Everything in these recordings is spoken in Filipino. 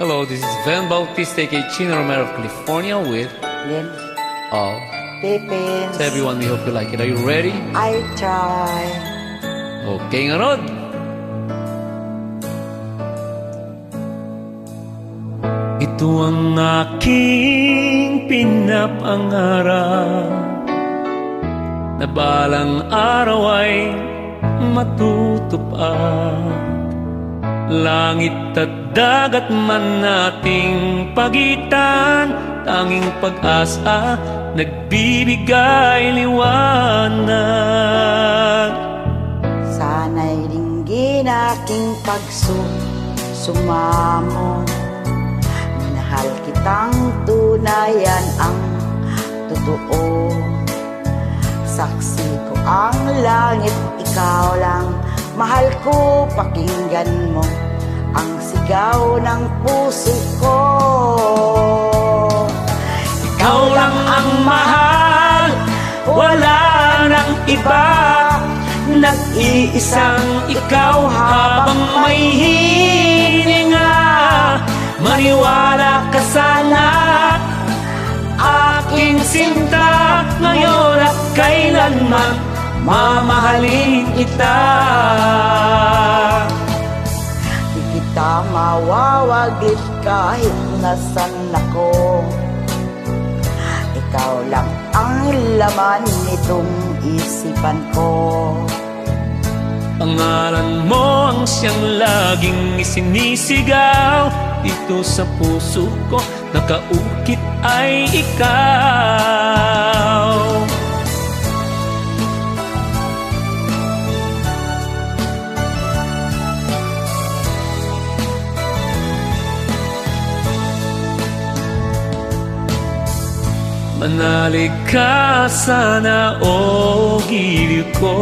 Hello, this is Van Bautista, aka Chino Romero of California with Then, uh, Pippins. to everyone. We hope you like it. Are you ready? I try. Okay, nga Rod. Ito ang aking pinapangarap Na balang araw ay matutupad Langit at dagat man nating pagitan Tanging pag-asa nagbibigay liwanag. Sana'y dinggin aking pagsusumamo Minahal kitang tunayan ang totoo. Saksi ko ang langit, ikaw lang Mahal ko, pakinggan mo Ang sigaw ng puso ko. Ikaw lang ang mahal, wala nang iba. Nag-iisang ikaw habang may hininga. Maniwala ka sana, aking sinta. Ngayon at kailanman, mamahalin kita nasan ako? Ikaw lang ang laman nitong isipan ko. Pangalan mo ang siyang laging isinisigaw. Dito sa puso ko Nakaukit ay ikaw Manalig ka sana o giliw ko.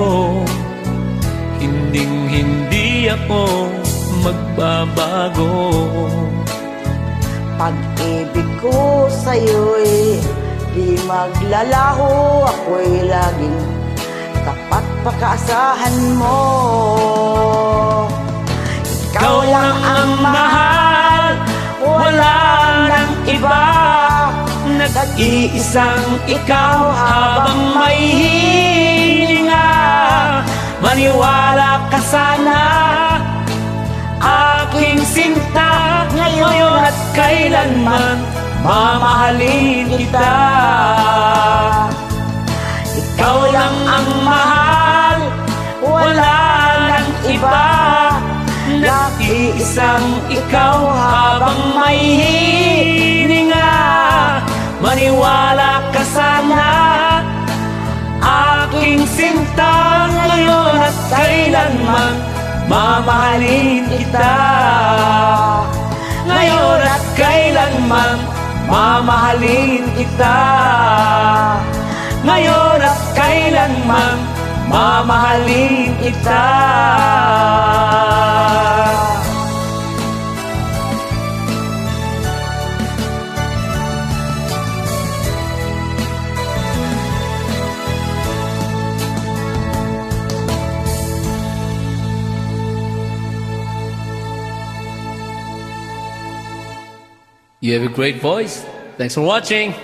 Hinding hindi ako magbabago. Pag-ibig ko sa'yo'y di maglalaho Ako'y laging tapat pakaasahan mo. Ikaw lang ang mahal, wala Nag-iisang ikaw habang may hininga. Maniwala ka sana, aking sinta Ngayon at kailanman, mamahalin kita. Ikaw lang ang mahal, wala nang iba. Nag-iisang ikaw habang may hininga kailanman Mamahalin kita. Ngayon at kailanman Mamahalin kita. Ngayon at kailanman Mamahalin kita You have a great voice. Thanks for watching.